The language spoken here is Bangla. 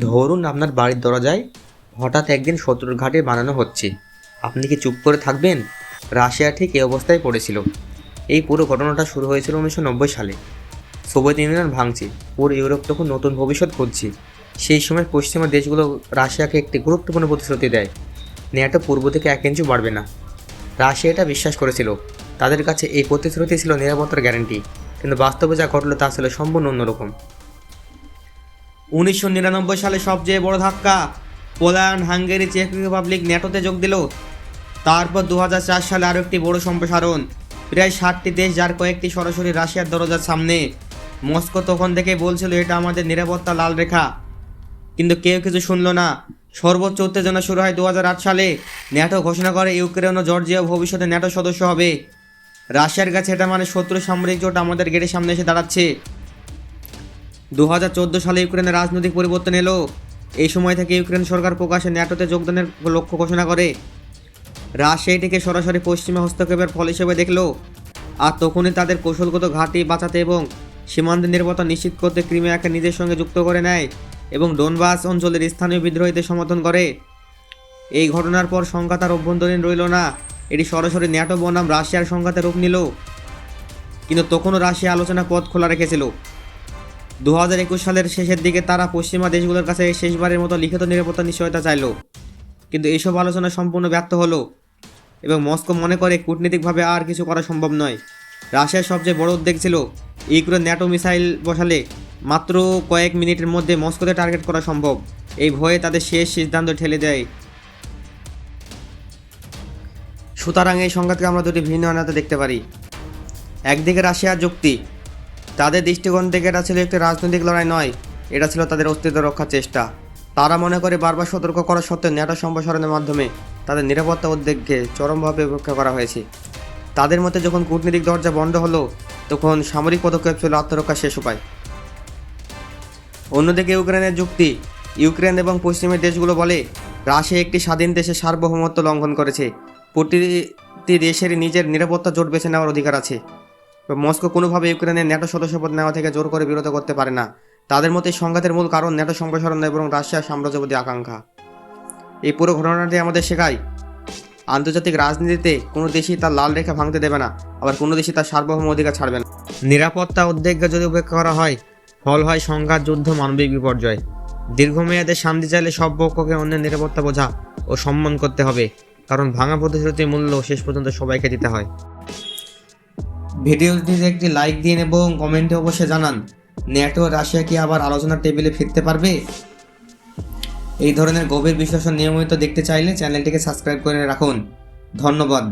ধরুন আপনার বাড়ির দরজায় হঠাৎ একদিন শত্রুর ঘাটে বানানো হচ্ছে। আপনি কি চুপ করে থাকবেন? রাশিয়া ঠিক এই অবস্থায় পড়েছিল। এই পুরো ঘটনাটা শুরু হয়েছিল উনিশশো নব্বই সালে। সোভিয়েত ইউনিয়ন ভাঙছে। পুরো ইউরোপ তখন নতুন ভবিষ্যৎ খুঁজছে। সেই সময় পশ্চিমা দেশগুলো রাশিয়াকে একটি গুরুত্বপূর্ণ প্রতিশ্রুতি দেয়। নেটো পূর্ব থেকে এক ইঞ্চু বাড়বে না। রাশিয়া এটা বিশ্বাস করেছিল। তাদের কাছে এই প্রতিশ্রুতি ছিল নিরাপত্তার গ্যারান্টি। কিন্তু বাস্তবে যা ঘটলো তা ছিল সম্পূর্ণ অন্যরকম। উনিশশো নিরানব্বই সালে সবচেয়ে বড় ধাক্কা, পোল্যান্ড, হাঙ্গেরি, চেক রিপাবলিক, ন্যাটোতে যোগ দিল। তারপর দু হাজার চার সালে আরও একটি বড় সম্প্রসারণ, প্রায় ষাটটি দেশ যার কয়েকটি সরাসরি রাশিয়ার দরজার সামনে। মস্কো তখন থেকে বলছিল, এটা আমাদের নিরাপত্তা লাল রেখা। কিন্তু কেউ কিছু শুনলো না। সর্বোচ্চ উত্তেজনা শুরু হয় দু হাজার আট সালে। ন্যাটো ঘোষণা করে, ইউক্রেন ও জর্জিয়া ভবিষ্যতে ন্যাটো সদস্য হবে। রাশিয়ার কাছে এটা মানে শত্রু সামরিক জোট আমাদের গেটের সামনে এসে দাঁড়াচ্ছে। দু হাজার চোদ্দ সালে ইউক্রেনের রাজনৈতিক পরিবর্তন এলো। এই সময় থেকে ইউক্রেন সরকার প্রকাশে ন্যাটোতে যোগদানের লক্ষ্য ঘোষণা করে। রাশিয়া এটিকে সরাসরি পশ্চিমা হস্তক্ষেপের ফল হিসেবে দেখল। আর তখনই তাদের কৌশলগত ঘাঁটি বাঁচাতে এবং সীমান্তের নিরাপত্তা নিশ্চিত করতে ক্রিমিয়াকে নিজের সঙ্গে যুক্ত করে নেয় এবং ডোনবাস অঞ্চলের স্থানীয় বিদ্রোহীদের সমর্থন করে। এই ঘটনার পর সংঘাত আর অভ্যন্তরীণ রইল না। এটি সরাসরি ন্যাটো বনাম রাশিয়ার সংঘাতে রূপ নিল। কিন্তু তখনও রাশিয়া আলোচনা পথ খোলা রেখেছিল। দু হাজার একুশ সালের শেষের দিকে তারা পশ্চিমা দেশগুলোর কাছে শেষবারের মতো লিখিত নিরাপত্তা নিশ্চয়তা চাইল। কিন্তু এইসব আলোচনা সম্পূর্ণ ব্যর্থ হলো এবং মস্কো মনে করে কূটনীতিকভাবে আর কিছু করা সম্ভব নয়। রাশিয়ার সবচেয়ে বড় উদ্বেগ ছিল ইউক্রেন ন্যাটো মিসাইল বসালে মাত্র কয়েক মিনিটের মধ্যে মস্কোতে টার্গেট করা সম্ভব। এই ভয়ে তাদের শেষ সিদ্ধান্ত ঠেলে দেয়। সুতরাং এই সংঘাতকে আমরা দুটি ভিন্ন আনাতে দেখতে পারি। একদিকে রাশিয়ার যুক্তি তাদের দৃষ্টিকোণ থেকে এটা ছিল একটি রাজনৈতিক লড়াই নয়, এটা ছিল তাদের অস্তিত্ব রক্ষার চেষ্টা। তারা মনে করে বারবার সতর্ক করা সত্ত্বেও ন্যাটো সম্প্রসারণের মাধ্যমে তাদের নিরাপত্তা উদ্বেগকে চরমভাবে উপেক্ষা করা হয়েছে। তাদের মতে যখন কূটনীতিক দরজা বন্ধ হলো, তখন সামরিক পদক্ষেপ ছিল আত্মরক্ষার শেষ উপায়। অন্যদিকে ইউক্রেনের যুক্তি, ইউক্রেন এবং পশ্চিমের দেশগুলো বলে, রাশিয়া একটি স্বাধীন দেশের সার্বভৌমত্ব লঙ্ঘন করেছে। প্রতিটি দেশের নিজের নিরাপত্তা জোট বেছে নেওয়ার অধিকার আছে। মস্কো কোনোভাবে ইউক্রেনের ন্যাটো সদস্যপদ নেওয়া থেকে জোর করে বিরত করতে পারে না। তাদের মতে সংঘাতের মূল কারণ ন্যাটো সম্প্রসারণ এবং রাশিয়ার সাম্রাজ্যবাদী আকাঙ্ক্ষা। এই পুরো ঘটনাটি আমাদের শেখায়, আন্তর্জাতিক রাজনীতিতে কোনো দেশই তার লাল রেখা ভাঙতে দেবে না, আবার কোনো দেশই তার সার্বভৌম অধিকার ছাড়বে না। নিরাপত্তা উদ্বেগকে যদি উপেক্ষা করা হয়, ফল হয় সংঘাত, যুদ্ধ, মানবিক বিপর্যয়। দীর্ঘমেয়াদে শান্তি চাইলে সব পক্ষকে অন্যের নিরাপত্তা বোঝা ও সম্মান করতে হবে, কারণ ভাঙা প্রতিশ্রুতির মূল্য শেষ পর্যন্ত সবাইকে দিতে হয়। ভিডিওটিতে একটি লাইক দিন এবং কমেন্টে অবশ্যই জানান। ন্যাটো রাশিয়া কি আবার আলোচনার টেবিলে ফিরতে পারবে? এই ধরনের গভীর বিশ্লেষণ নিয়মিত দেখতে চাইলে চ্যানেলটিকে সাবস্ক্রাইব করে রাখুন। ধন্যবাদ।